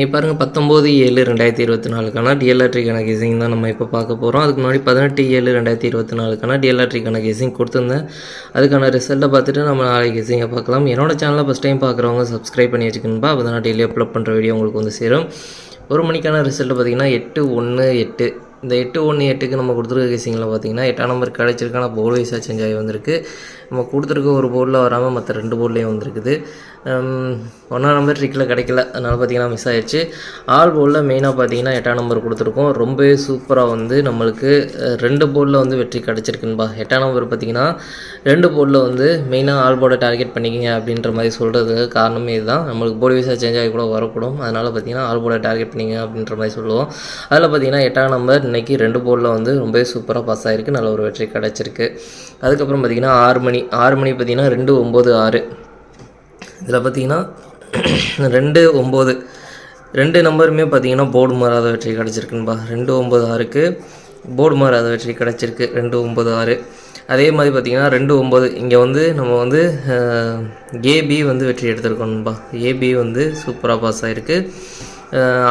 இப்போ பாருங்கள் பத்தொம்போது ஏழு ரெண்டாயிரத்தி இருபத்தி நாலுக்கான டிஎல்ஆர்டி கணக்கேசிங் தான் நம்ம இப்போ பார்க்க போகிறோம் அதுக்கு முன்னாடி பதினெட்டு ஏழு ரெண்டாயிரத்தி இருபத்தி நாலுக்கான டிஎல்ஆர்டி கணக்கேசிங் கொடுத்துருந்தேன். அதுக்கான ரிசல்ட்டை பார்த்துட்டு நம்ம நாளைக்கு கேசிங்கை பார்க்கலாம். என்னோட சேனலை ஃபஸ்ட் டைம் பார்க்குறவங்க சப்ஸ்கிரைப் பண்ணி வச்சுக்கணும்பா. அப்போ தான் டெய்லி அப்லோட் பண்ணுற வீடியோ உங்களுக்கு வந்து சேரும். ஒரு மணிக்கான ரிசல்ட்டு பார்த்தீங்கன்னா எட்டு ஒன்று எட்டு. இந்த எட்டு ஒன்று எட்டுக்கு நம்ம கொடுத்துருக்க கேசிங்கில் பார்த்தீங்கன்னா எட்டாம் நம்பர் கிடச்சிருக்கான போர்டு வைஸாக சேஞ்ச் ஆகி வந்திருக்கு. நம்ம கொடுத்துருக்க ஒரு போர்டில் வராமல் மற்ற ரெண்டு போர்ட்லேயும் வந்திருக்குது. ஒன்றாம் நம்பர் ட்ரிக்கில் கிடைக்கல. அதனால் பார்த்தீங்கன்னா மிஸ் ஆயிடுச்சு. ஆல் போர்டில் மெயினாக பார்த்தீங்கன்னா எட்டாம் நம்பர் கொடுத்துருக்கோம். ரொம்பவே சூப்பராக வந்து நம்மளுக்கு ரெண்டு போர்டில் வந்து வெற்றி கிடச்சிருக்குன்பா எட்டாம் நம்பர் பார்த்தீங்கன்னா ரெண்டு போர்டில் வந்து மெயினாக ஆல் போர்டை டார்கெட் பண்ணிக்கிங்க அப்படின்ற மாதிரி சொல்கிறதுக்கு காரணமே இதுதான். நம்மளுக்கு போர்டு வைஸாக சேஞ்ச் ஆகி கூட வரக்கூடும். அதனால் பார்த்தீங்கன்னா ஆல் போர்டை டார்கெட் பண்ணிங்க அப்படின்ற மாதிரி சொல்லுவோம். அதில் பார்த்தீங்கன்னா எட்டாம் நம்பர் இன்றைக்கி ரெண்டு போர்டில் வந்து ரொம்பவே சூப்பராக பாஸ் ஆகிருக்கு நல்ல ஒரு வெற்றி கிடச்சிருக்கு. அதுக்கப்புறம் பார்த்திங்கன்னா ஆறு மணி ஆறு மணி பார்த்தீங்கன்னா ரெண்டு ஒம்பது ஆறு. இதில் பார்த்தீங்கன்னா ரெண்டு ஒம்பது ரெண்டு நம்பருமே பார்த்தீங்கன்னா போர்டு மாறாத வெற்றி கிடச்சிருக்குன்பா. ரெண்டு ஒம்பது ஆறுக்கு போர்டு மாறாத வெற்றி கிடச்சிருக்கு. ரெண்டு ஒம்பது ஆறு. அதே மாதிரி பார்த்தீங்கன்னா ரெண்டு ஒம்பது. இங்கே வந்து நம்ம வந்து ஏபி வந்து வெற்றி எடுத்திருக்கோம்பா ஏபி வந்து சூப்பராக பாஸ் ஆகிருக்கு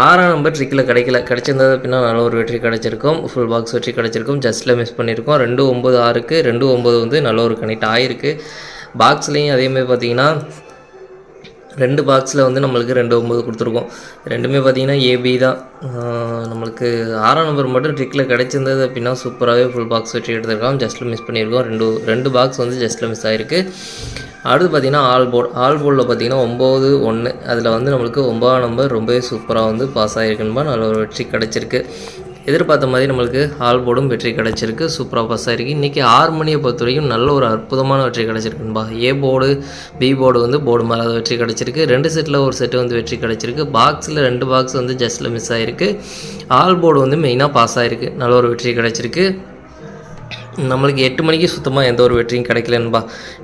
ஆறாம் நம்பர் ட்ரிக்கில் கிடைக்கல. கிடைச்சிருந்தது அப்படின்னா நல்ல ஒரு வெற்றி கிடச்சிருக்கும். ஃபுல் பாக்ஸ் வெற்றி கிடச்சிருக்கும். ஜஸ்ட்டில் மிஸ் பண்ணியிருக்கோம். ரெண்டு ஒம்பது ஆறுக்கு ரெண்டு ஒம்பது வந்து நல்ல ஒரு கனெக்ட் ஆகிருக்கு பாக்ஸ்லேயும் அதேமாதிரி பார்த்தீங்கன்னா ரெண்டு பாக்ஸில் வந்து நம்மளுக்கு ரெண்டு ஒம்பது கொடுத்துருக்கோம். ரெண்டுமே பார்த்தீங்கன்னா ஏபி தான். நம்மளுக்கு ஆறாம் நம்பர் மட்டும் ட்ரிக்கில் கிடச்சிருந்தது அப்படின்னா சூப்பராகவே ஃபுல் பாக்ஸ் வெற்றி எடுத்திருக்கோம். ஜஸ்ட்டில் மிஸ் பண்ணியிருக்கோம். ரெண்டு ரெண்டு பாக்ஸ் வந்து ஜஸ்ட்டில் மிஸ் ஆகிருக்கு அடுத்து பார்த்தீங்கன்னா ஆல் போர்டு ஆல் போர்டில் பார்த்தீங்கன்னா ஒம்பது ஒன்று அதில் வந்து நம்மளுக்கு ஒன்பதாம் நம்பர் ரொம்பவே சூப்பராக வந்து பாஸ் ஆகிருக்குன்பா நல்ல ஒரு வெற்றி கிடச்சிருக்கு. எதிர்பார்த்த மாதிரி நம்மளுக்கு ஆல் போர்டும் வெற்றி கிடச்சிருக்கு. சூப்பராக பாஸ் ஆகிருக்கு இன்றைக்கி ஆறு மணியை பொறுத்த வரைக்கும் நல்ல ஒரு அற்புதமான வெற்றி கிடச்சிருக்குன்பா ஏ போர்டு பி போர்டு வந்து போர்டு மேலே வெற்றி கிடச்சிருக்கு. ரெண்டு செட்டில் ஒரு செட்டு வந்து வெற்றி கிடச்சிருக்கு. பாக்ஸில் ரெண்டு பாக்ஸ் வந்து ஜஸ்ட்டில் மிஸ் ஆகிருக்கு ஆல் போர்டு வந்து மெயினாக பாஸ் ஆகிருக்கு நல்ல ஒரு வெற்றி கிடச்சிருக்கு. நம்மளுக்கு எட்டு மணிக்கு சுத்தமாக எந்த ஒரு வெற்றியும் கிடைக்கலன்பா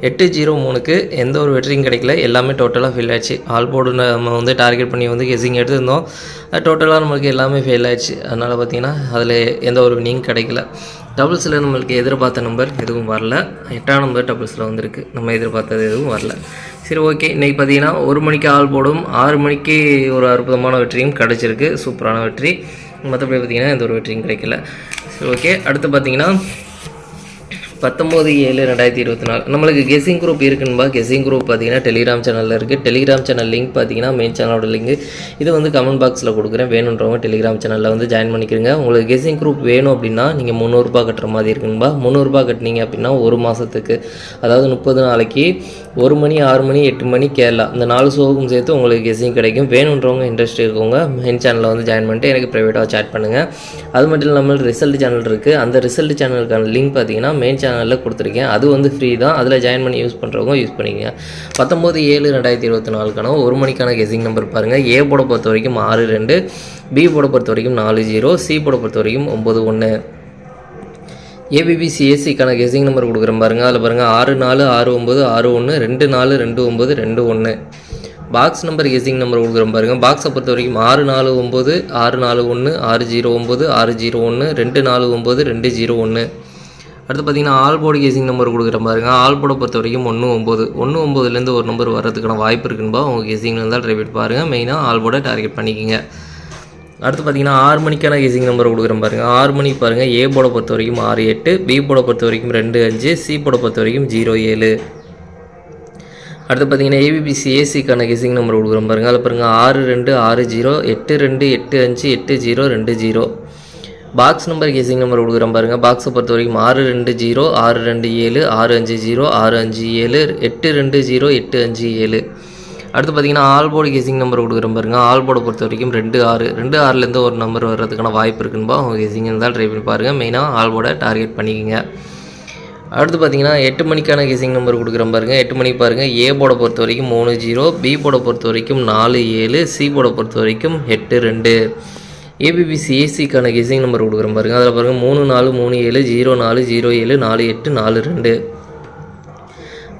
எட்டு ஜீரோ மூணுக்கு எந்த ஒரு வெற்றியும் கிடைக்கல. எல்லாமே டோட்டலாக ஃபெயில் ஆயிடுச்சு ஆல் போர்டு நம்ம வந்து டார்கெட் பண்ணி வந்து கெஸிங் எடுத்திருந்தோம். டோட்டலாக நம்மளுக்கு எல்லாமே ஃபெயில் ஆயிடுச்சு அதனால் பார்த்தீங்கன்னா அதில் எந்த ஒரு வினியும் கிடைக்கல. டபுள்ஸில் நம்மளுக்கு எதிர்பார்த்த நம்பர் எதுவும் வரல. எட்டாம் நம்பர் டபுள்ஸில் வந்திருக்கு. நம்ம எதிர்பார்த்தது எதுவும் வரல. சரி ஓகே இன்றைக்கி பார்த்தீங்கன்னா ஒரு மணிக்கு ஆள் போடும் ஆறு மணிக்கு ஒரு அற்புதமான வெற்றியும் கிடச்சிருக்கு. சூப்பரான வெற்றி. மற்றபடி பார்த்தீங்கன்னா எந்த ஒரு வெற்றியும் கிடைக்கல. சரி ஓகே அடுத்து பார்த்தீங்கன்னா பத்தொம்போது ஏழு ரெண்டாயிரத்தி இருபத்தி நாலு. நம்மளுக்கு கெஸிங் குரூப் இருக்குன்பா? கெஸிங் குரூப் பார்த்தீங்கன்னா டெலிகிராம் சேனலில் இருக்குது டெலிகிராம் சேனல் லிங்க் பார்த்தீங்கன்னா மெயின் சேனலோட லிங்க் இது வந்து கமெண்ட் பாக்ஸில் கொடுக்குறேன். வேணுன்றவங்க டெலிகிராம் சேனலில் வந்து ஜாயின் பண்ணிக்கிறங்க உங்களுக்கு கெஸிங் குரூப் வேணும் அப்படின்னா நீங்கள் முந்நூறுரூபா கட்டுற மாதிரி இருக்குன்பா? முந்நூறுரூபா கட்டினீங்க அப்படின்னா ஒரு மாதத்துக்கு அதாவது முப்பது நாளைக்கு ஒரு மணி ஆறு மணி எட்டு மணி கேரளா. இந்த நாலு ஷோவுக்கும் சேர்த்து உங்களுக்கு கெஸிங் கிடைக்கும். வேணுன்றவங்க இன்ட்ரெஸ்ட் இருக்கவங்க மெயின் சேனலில் வந்து ஜாயின் பண்ணிட்டு எனக்கு ப்ரைவேட்டாக சேட் பண்ணுங்கள் அது மட்டும் இல்லாமல் ரிசல்ட் சேனல் இருக்குது அந்த ரிசல்ட் சேனலுக்கான லிங்க் பார்த்தீங்கன்னா மெயின் சேனல் சேனலில் கொடுத்துருக்கேன். அது வந்து ஃப்ரீ தான். அதில் ஜாயின் பண்ணி யூஸ் பண்ணுறவங்க யூஸ் பண்ணிக்கங்க. பத்தொம்போது ஏழு ரெண்டாயிரத்தி இருபத்தி நாலுக்கான ஒரு மணிக்கான கெஸிங் நம்பர் பாருங்கள் ஏ போட பொறுத்த வரைக்கும் ஆறு ரெண்டு. பி போட பொறுத்த வரைக்கும் நாலு ஜீரோ சி போட பொறுத்த வரைக்கும் ஒம்பது ஒன்று ஏபிபிசிஎஸ்சிக்கான கெஸிங் நம்பர் கொடுக்குறேன் பாருங்கள் அதில் பாருங்கள் ஆறு நாலு ஆறு ஒம்பது ஆறு ஒன்று ரெண்டு நாலு ரெண்டு ஒம்பது ரெண்டு ஒன்று பாக்ஸ் நம்பர் கெஸிங் நம்பர் கொடுக்குறேன் பாருங்கள் பாக்ஸை பொறுத்த வரைக்கும் ஆறு நாலு ஒம்பது ஆறு நாலு ஒன்று ஆறு ஜீரோ ஒம்பது ஆறு ஜீரோ ஒன்று ரெண்டு நாலு ஒம்பது ரெண்டு ஜீரோ ஒன்று அடுத்து பார்த்தீங்கன்னா ஆல் போர்டு கேசிங் நம்பர் கொடுக்குற பாருங்க. ஆல் போர்டை பொறுத்த வரைக்கும் ஒன்று ஒம்பது. ஒன்று ஒம்பதுலேருந்து ஒரு நம்பர் வர்றதுக்கான வாய்ப்பு இருக்குன்பா உங்கள் கேசிங்கில் இருந்தால் ட்ரை பண்ணி பாருங்கள் மெயினாக ஆல் போர்டை டார்கெட் பண்ணிக்கிங்க. அடுத்து பார்த்தீங்கன்னா ஆறு மணிக்கான கேசிங் நம்பர் கொடுக்குறேன் பாருங்கள் ஆறு மணிக்கு பாருங்கள் ஏ போட பொறுத்த வரைக்கும் ஆறு எட்டு. பி போட பொறுத்த வரைக்கும் ரெண்டு அஞ்சு. சி போட பொறுத்த வரைக்கும் ஜீரோ ஏழு. அடுத்து பார்த்தீங்கன்னா ஏபிபிசி ஏசிக்கான கேசிங் நம்பர் கொடுக்குறோம் பாருங்கள் அதில் பாருங்கள் ஆறு ரெண்டு ஆறு ஜீரோ எட்டு ரெண்டு எட்டு அஞ்சு எட்டு ஜீரோ ரெண்டு zero box number guessing number கொடுக்குறோம் பாருங்கள் பாக்ஸை பொறுத்த வரைக்கும் ஆறு ரெண்டு ஜீரோ ஆறு ரெண்டு ஏழு ஆறு அஞ்சு ஜீரோ ஆறு அஞ்சு ஏழு எட்டு ரெண்டு ஜீரோ எட்டு அஞ்சு ஏழு. அடுத்து பார்த்தீங்கன்னா ஆல்போர்டு கேசிங் நம்பர் கொடுக்குறோம் பாருங்கள் ஆல்போர்டை பொறுத்த வரைக்கும் ரெண்டு ஆறு. ரெண்டு ஆறுலேருந்து ஒரு நம்பர் வர்றதுக்கான வாய்ப்பு இருக்குன்பா உங்கள் கெஸிங் இருந்தால் ட்ரை பண்ணி பாருங்கள் மெயினாக ஆல்போர்டை டார்கெட் பண்ணிக்கோங்க. அடுத்து பார்த்தீங்கன்னா எட்டு மணிக்கான கேசிங் நம்பர் கொடுக்குறோம் பாருங்கள் எட்டு மணிக்கு பாருங்கள் ஏ போட பொறுத்த வரைக்கும் மூணு ஜீரோ பி போட பொறுத்த வரைக்கும் நாலு ஏழு சி போட பொறுத்த வரைக்கும் எட்டு ரெண்டு. ஏபிபிசி ஏசிக்கான கெஸிங் நம்பர் கொடுக்குறேன் பாருங்கள் அதில் பாருங்கள் மூணு நாலு மூணு ஏழு ஜீரோ நாலு ஜீரோ ஏழு நாலு எட்டு நாலு ரெண்டு.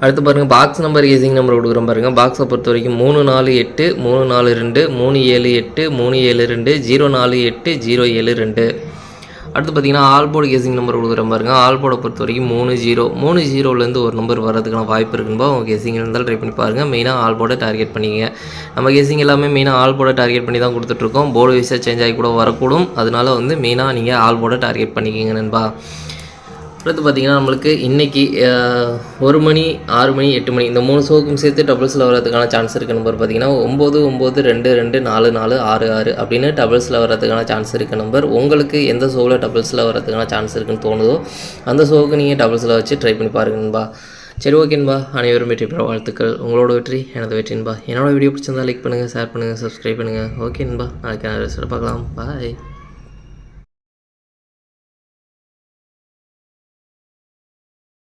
அடுத்து பாருங்கள் பாக்ஸ் நம்பர் கேசிங் நம்பர் கொடுக்குறோம் பாருங்கள் பாக்ஸை பொறுத்த வரைக்கும் மூணு நாலு எட்டு மூணு நாலு ரெண்டு மூணு ஏழு எட்டு மூணு ஏழு ரெண்டு ஜீரோ நாலு எட்டு ஜீரோ ஏழு ரெண்டு. அடுத்து பார்த்தீங்கன்னா ஆல்போர்டு கேசிங் நம்பர் கொடுக்குற பாருங்க ஆல்போர்டை பொறுத்த வரைக்கும் மூணு ஜீரோ மூணு ஜீரோலேருந்து ஒரு நம்பர் வரதுக்கான வாய்ப்பு இருக்குன்போ உங்கள் கேசிங் இருந்தாலும் ட்ரை பண்ணி பாருங்கள் மெயினாக ஆல்போர்டை டார்கெட் பண்ணிக்கங்க. நம்ம கேசிங் எல்லாமே மெயினாக ஆல்போர்டை டார்கெட் பண்ணி தான் கொடுத்துட்ருக்கோம் போர்டு வைஸாக சேஞ்ச் ஆகி கூட வரக்கூடும். அதனால வந்து மெயினாக நீங்கள் ஆல்போர்டை டார்கெட் பண்ணிக்கங்க நண்பா அடுத்து பார்த்தீங்கன்னா நம்மளுக்கு இன்றைக்கி ஒரு மணி ஆறு மணி எட்டு மணி இந்த மூணு ஷோக்கும் சேர்த்து டபுள்ஸில் வரதுக்கான சான்ஸ் இருக்குது நம்பர் பார்த்தீங்கன்னா ஒம்பது ஒம்பது ரெண்டு ரெண்டு நாலு நாலு ஆறு ஆறு அப்படின்னு டபுள்ஸில் வரதுக்கான சான்ஸ் இருக்குது நம்பர் உங்களுக்கு எந்த ஷோவில் டபுள்ஸில் வரதுக்கான சான்ஸ் இருக்குன்னு தோணுதோ அந்த ஷோவுக்கு நீங்கள் டபுள்ஸில் வச்சு ட்ரை பண்ணி பாருங்கன்பா சரி ஓகேன்பா அனைவரும் வெற்றி பெற வாழ்த்துக்கள். உங்களோட வெற்றி எனது வெற்றின்பா என்னோட வீடியோ பிடிச்சிருந்தா லைக் பண்ணுங்கள் ஷேர் பண்ணுங்கள் சப்ஸ்கிரைப் பண்ணுங்கள் ஓகேன்பா நாளைக்கு நான் பார்க்கலாம். பாய்